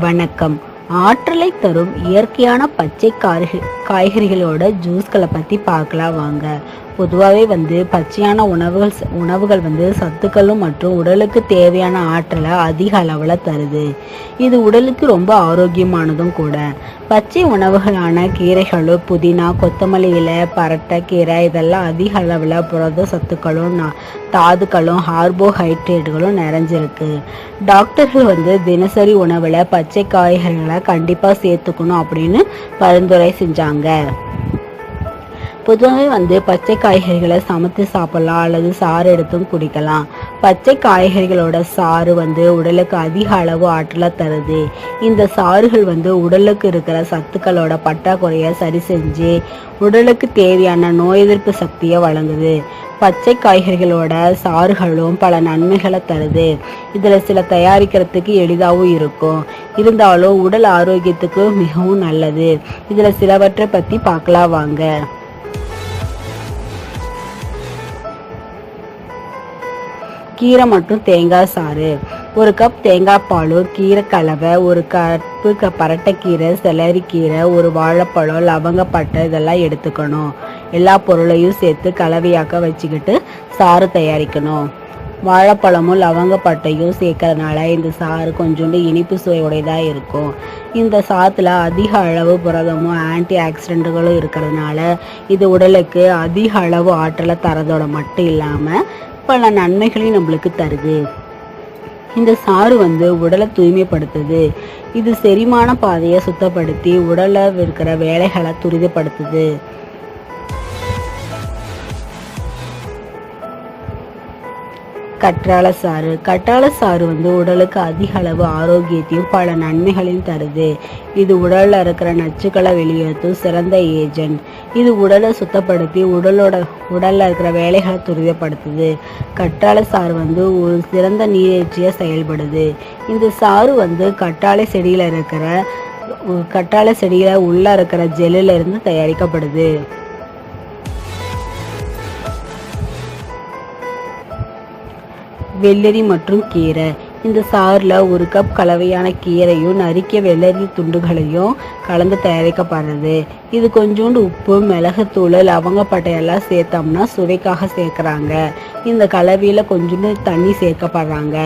வணக்கம். ஆற்றலை தரும் இயற்கையான பச்சை காய்கறி காய்கறிகளோட ஜூஸ்களை பற்றி பார்க்கலாம் வாங்க. பொதுவாகவே வந்து பச்சையான உணவுகள் உணவுகள் வந்து சத்துக்களும் மற்றும் உடலுக்கு தேவையான ஆற்றலை அதிக அளவில் தருது. இது உடலுக்கு ரொம்ப ஆரோக்கியமானதும் கூட. பச்சை உணவுகளான கீரைகளும் புதினா கொத்தமல்லி இலை பரட்டை கீரை இதெல்லாம் அதிக அளவில் புரத சத்துக்களும் தாதுக்களும் கார்போஹைட்ரேட்டுகளும் நிறைஞ்சிருக்கு. டாக்டர்கள் வந்து தினசரி உணவில் பச்சை காய்கறிகளை கண்டிப்பாக சேர்த்துக்கணும் அப்படின்னு பரிந்துரை செஞ்சாங்க. பொதுவாகவே வந்து பச்சை காய்கறிகளை சமைத்து சாப்பிடலாம் அல்லது சாறு எடுத்தும் குடிக்கலாம். பச்சை காய்கறிகளோட சாறு வந்து உடலுக்கு அதிக அளவு ஆற்றலை தருது. இந்த சாறுகள் வந்து உடலுக்கு இருக்கிற சத்துக்களோட பற்றாக்குறையை சரி செஞ்சு உடலுக்கு தேவையான நோய் எதிர்ப்பு சக்தியை வழங்குது. பச்சை காய்கறிகளோட சாறுகளும் பல நன்மைகளை தருது. இதில் சில தயாரிக்கிறதுக்கு எளிதாகவும் இருக்கும். இருந்தாலும் உடல் ஆரோக்கியத்துக்கு மிகவும் நல்லது. இதில் சிலவற்றை பற்றி பார்க்கலாம் வாங்க. கீரை மற்றும் தேங்காய் சாறு. ஒரு கப் தேங்காய் பாலும் கீரை கலவை ஒரு கப்பு க பரட்டைக்கீரை செலரிக்கீரை ஒரு வாழைப்பழம் லவங்கப்பட்டை இதெல்லாம் எடுத்துக்கணும். எல்லா பொருளையும் சேர்த்து கலவையாக்க வச்சுக்கிட்டு சாறு தயாரிக்கணும். வாழைப்பழமும் லவங்கப்பட்டையும் சேர்க்கறதுனால இந்த சாறு கொஞ்சோண்டு இனிப்பு சுவையுடையதாக இருக்கும். இந்த சாத்தில் அதிக அளவு புரதமும் ஆன்டி ஆக்சிடென்ட்டுகளும் இருக்கிறதுனால இது உடலுக்கு அதிக அளவு ஆற்றலை தரதோட மட்டும் இல்லாமல் பல நன்மைகளையும் நம்மளுக்கு தருது. இந்த சாறு வந்து உடலை தூய்மைப்படுத்துது. இது செரிமான பாதையை சுத்தப்படுத்தி உடலில் இருக்கிற வேலைகளை துரிதப்படுத்துது. கற்றாழை சாறு. கற்றாழை சாறு வந்து உடலுக்கு அதிக அளவு ஆரோக்கியத்தையும் பல நன்மைகளையும் தருது. இது உடலில் இருக்கிற நச்சுக்களை வெளியேற்றும் சிறந்த ஏஜென்ட் இது உடலை சுத்தப்படுத்தி உடலோட உடலில் இருக்கிற வேலைகளை துரிதப்படுத்துது. கற்றாழை சாறு வந்து ஒரு சிறந்த நீரேற்றியாக செயல்படுது. இந்த சாறு வந்து கற்றாழை செடியில் இருக்கிற கற்றாழை செடியில் உள்ள இருக்கிற ஜெல்லுல இருந்து தயாரிக்கப்படுது. வெள்ளரி மற்றும் கீரை. இந்த சாறில் ஒரு கப் கலவையான கீரையும் நறுக்கிய வெள்ளரி துண்டுகளையும் கலந்து தயாரிக்கப்படுறது இது கொஞ்சோண்டு உப்பு மிளகுத்தூள் லவங்கப்பட்டையெல்லாம் சேர்த்தோம்னா சுவைக்காக சேர்க்குறாங்க. இந்த கலவையில் கொஞ்சோண்டு தண்ணி சேர்க்கப்படுறாங்க.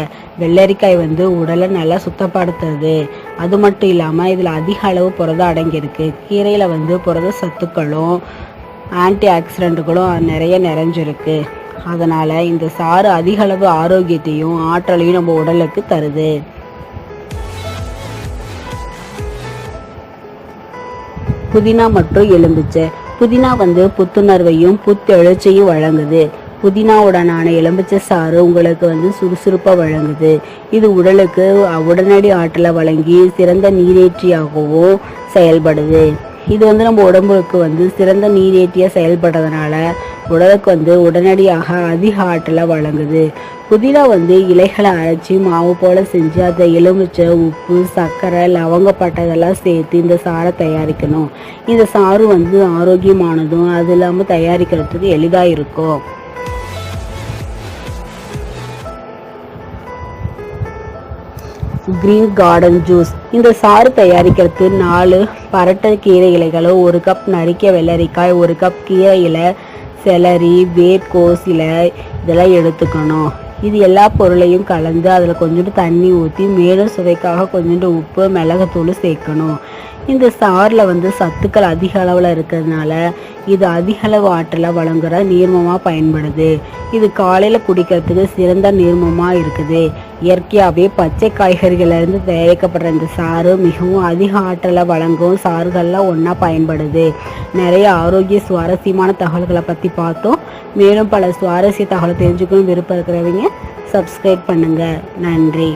வெள்ளரிக்காய் வந்து உடலை நல்லா சுத்தப்படுத்துறது அது மட்டும் இல்லாமல் இதில் அதிக அளவு புரதம் அடங்கியிருக்கு. கீரையில் வந்து புரத சத்துக்களும் ஆன்டி ஆக்சிடென்ட்டுகளும் நிறைய நிறைஞ்சிருக்கு. அதனால் இந்த சாறு அதிக அளவு ஆரோக்கியத்தையும் ஆற்றலையும் நம்ம உடலுக்கு தருது. புதினா மற்றும் எலும்பிச்சை. புதினா வந்து புத்துணர்வையும் புத்தெழுச்சியும் வழங்குது. புதினாவுடனான எலும்பிச்சை சாறு உங்களுக்கு வந்து சுறுசுறுப்பாக வழங்குது. இது உடலுக்கு உடனடி ஆற்றலை வழங்கி சிறந்த நீரேற்றியாகவும் செயல்படுது. இது வந்து நம்ம உடம்புக்கு வந்து சிறந்த நீரேற்றியாக செயல்படுறதுனால உடலுக்கு வந்து உடனடியாக அதிக ஆற்றலை வழங்குது. புதினா வந்து இலைகளை அரைச்சி மாவு போல செஞ்சு அதை எலுமிச்சை உப்பு சர்க்கரை லவங்கப்பட்டை இதெல்லாம் சேர்த்து இந்த சாரை தயாரிக்கணும். இந்த சாறு வந்து ஆரோக்கியமானதும் அது இல்லாமல் தயாரிக்கிறதுக்கு எளிதாக இருக்கும். கிரீன் கார்டன் ஜூஸ் இந்த சாறு தயாரிக்கிறதுக்கு நாலு பரட்டை கீரை இலைகளும் ஒரு கப் நறுக்கிய வெள்ளரிக்காய் ஒரு கப் கீரை இலை செலரி வேர்க்கோஸ் இலை இதெல்லாம் எடுத்துக்கணும். இது எல்லா பொருளையும் கலந்து அதில் கொஞ்சோண்டு தண்ணி ஊற்றி மேலும் சுவைக்காக கொஞ்சோண்டு உப்பு மிளகுத்தூள் சேர்க்கணும். இந்த சாறில் வந்து சத்துக்கள் அதிக அளவில் இருக்கிறதுனால இது அதிக அளவு ஆற்றலை வழங்குகிற நீர்மமாக பயன்படுது. இது காலையில் குடிக்கிறதுக்கு சிறந்த நீர்மமாக இருக்குது. இயற்கையாகவே பச்சை காய்கறிகளிலிருந்து தயாரிக்கப்படுற இந்த சாறு மிகவும் அதிக ஆற்றலை வழங்கும் சாறுகள்லாம் ஒன்றா பயன்படுது. நிறைய ஆரோக்கிய சுவாரஸ்யமான தகவல்களை பற்றி பார்த்தோம். மேலும் பல சுவாரஸ்ய தகவலை தெரிஞ்சுக்கணும் விருப்பம் இருக்கிறவங்க சப்ஸ்கிரைப் பண்ணுங்கள் நன்றி.